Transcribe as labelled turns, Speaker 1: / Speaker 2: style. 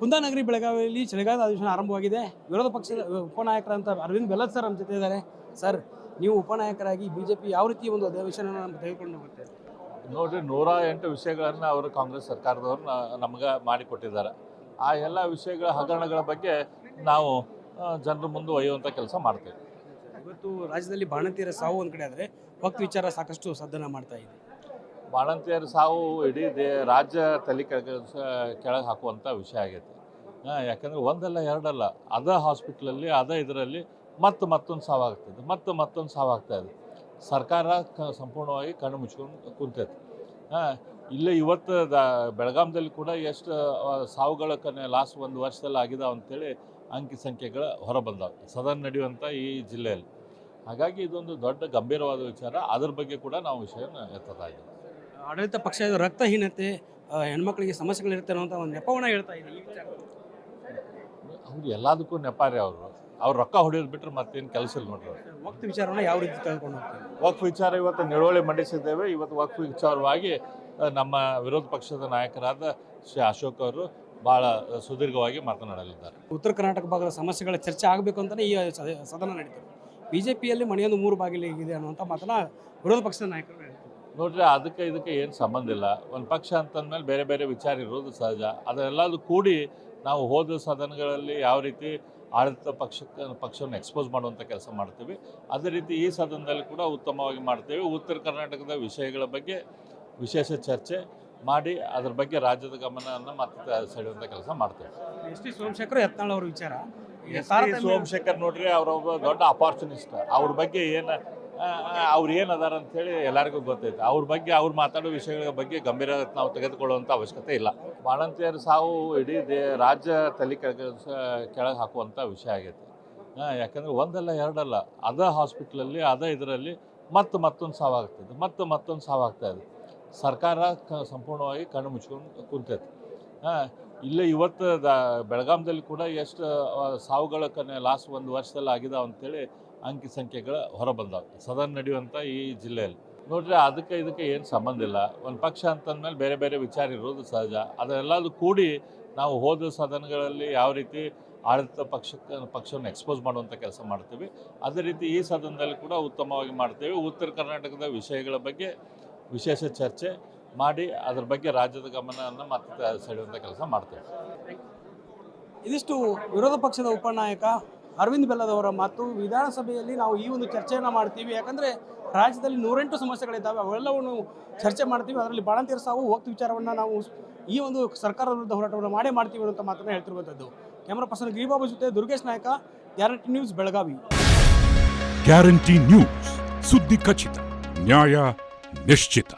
Speaker 1: ಕುಂದಾನಗರಿ ಬೆಳಗಾವಿಯಲ್ಲಿ ಚಳಿಗಾಲದ ಅಧಿವೇಶನ ಆರಂಭವಾಗಿದೆ. ವಿರೋಧ ಪಕ್ಷದ ಉಪನಾಯಕರಂತ ಅರವಿಂದ್ ಬೆಲ್ಲದ್ ಸರ್ ನಮ್ಮ ಜೊತೆ ಇದ್ದಾರೆ. ಸರ್ ನೀವು ಉಪನಾಯಕರಾಗಿ ಬಿಜೆಪಿ ಯಾವ ರೀತಿ ಒಂದು ಅಧಿವೇಶನ ತೆಗೆದುಕೊಂಡು ಬರ್ತಾರೆ
Speaker 2: ನೋಡಿರಿ ನೂರ ಎಂಟು ವಿಷಯಗಳನ್ನು ಅವರು ಕಾಂಗ್ರೆಸ್ ಸರ್ಕಾರದವ್ರು ನಮ್ಗೆ ಮಾಡಿಕೊಟ್ಟಿದ್ದಾರೆ. ಆ ಎಲ್ಲ ವಿಷಯಗಳ ಹಗರಣಗಳ ಬಗ್ಗೆ ನಾವು ಜನರ ಮುಂದೆ ಒಯ್ಯುವಂಥ ಕೆಲಸ ಮಾಡ್ತೇವೆ.
Speaker 1: ಇವತ್ತು ರಾಜ್ಯದಲ್ಲಿ ಬಾಣಂತಿಯರ ಸಾವು ಒಂದು ಕಡೆ ಆದರೆ ಭಕ್ತ ವಿಚಾರ ಸಾಕಷ್ಟು ಸದ್ದನ ಮಾಡ್ತಾ ಇದೆ.
Speaker 2: ಬಾಣಂತಿಯರ ಸಾವು ಇಡೀ ದೇ ರಾಜ್ಯ ತಲೆ ಕೆಳಗೆ ಕೆಳಗೆ ಹಾಕುವಂಥ ವಿಷಯ ಆಗೈತೆ. ಯಾಕಂದರೆ ಒಂದಲ್ಲ ಎರಡಲ್ಲ, ಅದ ಹಾಸ್ಪಿಟ್ಲಲ್ಲಿ, ಅದ ಇದರಲ್ಲಿ ಮತ್ತೆ ಮತ್ತೊಂದು ಸಾವಾಗ್ತದೆ ಮತ್ತೆ ಮತ್ತೊಂದು ಸಾವಾಗ್ತಾ ಇದೆ. ಸರ್ಕಾರ ಕ ಸಂಪೂರ್ಣವಾಗಿ ಕಣ್ಣು ಮುಚ್ಕೊಂಡು ಕುಂತೈತೆ. ಹಾಂ, ಇಲ್ಲೇ ಇವತ್ತು ದ ಬೆಳಗಾಂದಲ್ಲಿ ಕೂಡ ಎಷ್ಟು ಸಾವುಗಳ ಕನೆ ಲಾಸ್ಟ್ ಒಂದು ವರ್ಷದಲ್ಲಿ ಆಗಿದಾವೆ ಅಂಥೇಳಿ ಅಂಕಿ ಸಂಖ್ಯೆಗಳು ಹೊರಬಂದಾವೆ, ಸದನ್ ನಡೆಯುವಂಥ ಈ ಜಿಲ್ಲೆಯಲ್ಲಿ. ಹಾಗಾಗಿ ಇದೊಂದು ದೊಡ್ಡ ಗಂಭೀರವಾದ ವಿಚಾರ, ಅದ್ರ ಬಗ್ಗೆ ಕೂಡ ನಾವು ವಿಷಯನ ಎತ್ತದಾಗಿದೆ.
Speaker 1: ಆಡಳಿತ ಪಕ್ಷದ ರಕ್ತಹೀನತೆ ಹೆಣ್ಮಕ್ಳಿಗೆ ಸಮಸ್ಯೆಗಳಿರುತ್ತೆ ಅನ್ನೋ ಒಂದು ನೆಪವನ್ನ ಹೇಳ್ತಾ ಇದೆ ಈ ವಿಚಾರ.
Speaker 2: ನೆಪ ರೀ ನೆಪಾರಿ ಅವರು. ಅವ್ರು ರೊಕ್ಕ ಹೊಡಿಯೋದು ಬಿಟ್ಟರೆ ಮತ್ತೇನು ಕೆಲಸ ಇಲ್ಲ ನೋಡ್ರಿ.
Speaker 1: ವಕ್ತ ವಿಚಾರವನ್ನ ಯಾವ ರೀತಿ ತೆಗೆದುಕೊಂಡು ಹೋಗ್ತಾರೆ?
Speaker 2: ವಕ್ಫ್ ವಿಚಾರ ಇವತ್ತು ನಿಲುವಳಿ ಮಂಡಿಸಿದ್ದೇವೆ. ಇವತ್ತು ವಕ್ಫ್ ವಿಚಾರವಾಗಿ ನಮ್ಮ ವಿರೋಧ ಪಕ್ಷದ ನಾಯಕರಾದ ಶ್ರೀ ಅಶೋಕ್ ಅವರು ಭಾಳ ಸುದೀರ್ಘವಾಗಿ ಮಾತನಾಡಲಿದ್ದಾರೆ.
Speaker 1: ಉತ್ತರ ಕರ್ನಾಟಕ ಭಾಗದ ಸಮಸ್ಯೆಗಳ ಚರ್ಚೆ ಆಗಬೇಕು ಅಂತಲೇ ಈ ಸದನ ನಡೀತದೆ. ಬಿ ಜೆ ಪಿಯಲ್ಲಿ ಮನೆಯೊಂದು ಮೂರು ಬಾಗಿಲಿಗಿದೆ ಅನ್ನುವಂಥ ಮಾತನ್ನ ವಿರೋಧ ಪಕ್ಷದ ನಾಯಕರು
Speaker 2: ನೋಡ್ರಿ ಅದಕ್ಕೆ ಇದಕ್ಕೆ ಏನು ಸಂಬಂಧ ಇಲ್ಲ. ಒಂದು ಪಕ್ಷ ಅಂತಂದಮೇಲೆ ಬೇರೆ ಬೇರೆ ವಿಚಾರ ಇರೋದು ಸಹಜ. ಅದೆಲ್ಲದು ಕೂಡಿ ನಾವು ಹೋದ ಸದನಗಳಲ್ಲಿ ಯಾವ ರೀತಿ ಆಡಳಿತ ಪಕ್ಷಕ್ಕೆ ಪಕ್ಷವನ್ನು ಎಕ್ಸ್ಪೋಸ್ ಮಾಡುವಂಥ ಕೆಲಸ ಮಾಡ್ತೀವಿ. ಅದೇ ರೀತಿ ಈ ಸದನದಲ್ಲಿ ಕೂಡ ಉತ್ತಮವಾಗಿ ಮಾಡ್ತೇವೆ. ಉತ್ತರ ಕರ್ನಾಟಕದ ವಿಷಯಗಳ ಬಗ್ಗೆ ವಿಶೇಷ ಚರ್ಚೆ ಮಾಡಿ ಅದ್ರ ಬಗ್ಗೆ ರಾಜ್ಯದ ಗಮನವನ್ನು ಮತ್ತೆ ಸೆಳೆಯುವಂಥ ಕೆಲಸ ಮಾಡ್ತೇವೆ.
Speaker 1: ಎಸ್ ಟಿ ಸೋಮಶೇಖರ್ ಯತ್ನಾಳ್ ಅವ್ರ ವಿಚಾರ.
Speaker 2: ಎಸ್ ಟಿ
Speaker 1: ತಾರತಮ್ಯ-
Speaker 2: ಸೋಮಶೇಖರ್ ನೋಡ್ರಿ ಅವರೊಬ್ಬ ದೊಡ್ಡ ಅಪಾರ್ಚುನಿಸ್ಟ್. ಅವ್ರ ಬಗ್ಗೆ ಏನು ಅವ್ರು ಏನು ಅದಾರ ಅಂತೇಳಿ ಎಲ್ಲರಿಗೂ ಗೊತ್ತೈತೆ. ಅವ್ರ ಬಗ್ಗೆ, ಅವ್ರು ಮಾತಾಡೋ ವಿಷಯಗಳ ಬಗ್ಗೆ ಗಂಭೀರ ನಾವು ತೆಗೆದುಕೊಳ್ಳುವಂಥ ಅವಶ್ಯಕತೆ ಇಲ್ಲ. ಬಾಣಂತಿಯರ ಸಾವು ಇಡೀ ದೇ, ರಾಜ್ಯ ತಲೆ ಕೆಳಗೆ ಕೆಳಗೆ ಹಾಕುವಂಥ ವಿಷಯ ಆಗೈತೆ. ಯಾಕಂದರೆ ಒಂದಲ್ಲ, ಎರಡಲ್ಲ, ಅದ ಹಾಸ್ಪಿಟ್ಲಲ್ಲಿ, ಅದ ಇದರಲ್ಲಿ ಮತ್ತೆ ಮತ್ತೊಂದು ಸಾವಾಗ್ತದೆ ಮತ್ತೆ ಮತ್ತೊಂದು ಸಾವಾಗ್ತಾ ಇದೆ. ಸರ್ಕಾರ ಕ, ಸಂಪೂರ್ಣವಾಗಿ ಕಣ್ಣು ಮುಚ್ಕೊಂಡು ಕುಂತೈತೆ. ಹಾಂ ಇಲ್ಲೇ ಇವತ್ತು ದ, ಬೆಳಗಾಮದಲ್ಲಿ ಕೂಡ ಎಷ್ಟು ಸಾವುಗಳ ಕನ್ನ ಲಾಸ್ಟ್ ಒಂದು ವರ್ಷದಲ್ಲಿ ಆಗಿದಾವೆ ಅಂತೇಳಿ ಅಂಕಿ ಸಂಖ್ಯೆಗಳು ಹೊರಬಂದವು. ಸದನ್ ನಡೆಯುವಂಥ ಈ ಜಿಲ್ಲೆಯಲ್ಲಿ. ನೋಡ್ರಿ, ಅದಕ್ಕೆ ಇದಕ್ಕೆ ಏನು ಸಂಬಂಧ ಇಲ್ಲ. ಒಂದು ಪಕ್ಷ ಅಂತಂದಮೇಲೆ ಬೇರೆ ಬೇರೆ ವಿಚಾರ ಇರೋದು ಸಹಜ. ಅದೆಲ್ಲದು ಕೂಡಿ ನಾವು ಹೋದ ಸದನಗಳಲ್ಲಿ ಯಾವ ರೀತಿ ಆಡಳಿತ ಪಕ್ಷಕ್ಕೆ, ಪಕ್ಷವನ್ನು ಎಕ್ಸ್ಪೋಸ್ ಮಾಡುವಂಥ ಕೆಲಸ ಮಾಡ್ತೀವಿ. ಅದೇ ರೀತಿ ಈ ಸದನದಲ್ಲಿ ಕೂಡ ಉತ್ತಮವಾಗಿ ಮಾಡ್ತೇವೆ. ಉತ್ತರ ಕರ್ನಾಟಕದ ವಿಷಯಗಳ ಬಗ್ಗೆ ವಿಶೇಷ ಚರ್ಚೆ ಮಾಡಿ ಅದರ ಬಗ್ಗೆ ರಾಜ್ಯದ ಗಮನವನ್ನು ಮತ್ತೆ ಸೆಳೆಯುವಂಥ ಕೆಲಸ ಮಾಡ್ತೇವೆ.
Speaker 1: ಇದಿಷ್ಟು ವಿರೋಧ ಪಕ್ಷದ ಉಪನಾಯಕ ಅರವಿಂದ್ ಬೆಲ್ಲದವರ ಮಾತು, ವಿಧಾನಸಭೆಯಲ್ಲಿ ನಾವು ಈ ಒಂದು ಚರ್ಚೆಯನ್ನು ಮಾಡ್ತೀವಿ. ಯಾಕಂದರೆ ರಾಜ್ಯದಲ್ಲಿ ನೂರೆಂಟು ಸಮಸ್ಯೆಗಳಿದ್ದಾವೆ. ಅವೆಲ್ಲವನ್ನು ಚರ್ಚೆ ಮಾಡ್ತೀವಿ. ಅದರಲ್ಲಿ ಬಾಣಂತಿಯರ ಸಾವು, ಹೋಗ್ತ ವಿಚಾರವನ್ನು ನಾವು ಈ ಒಂದು ಸರ್ಕಾರದ ವಿರುದ್ಧ ಹೋರಾಟವನ್ನು ಮಾಡೇ ಮಾಡ್ತೀವಿ ಅಂತ ಮಾತನ್ನು ಹೇಳ್ತಿರುವಂಥದ್ದು. ಕ್ಯಾಮ್ರಾ ಪರ್ಸನ್ ಗಿರಿಬಾಬು ಜೊತೆ Durgesh Nayaka, guarantee news, Belagavi.
Speaker 3: Guarantee news. ಸುದ್ದಿ ಖಚಿತ, ನ್ಯಾಯ ನಿಶ್ಚಿತ.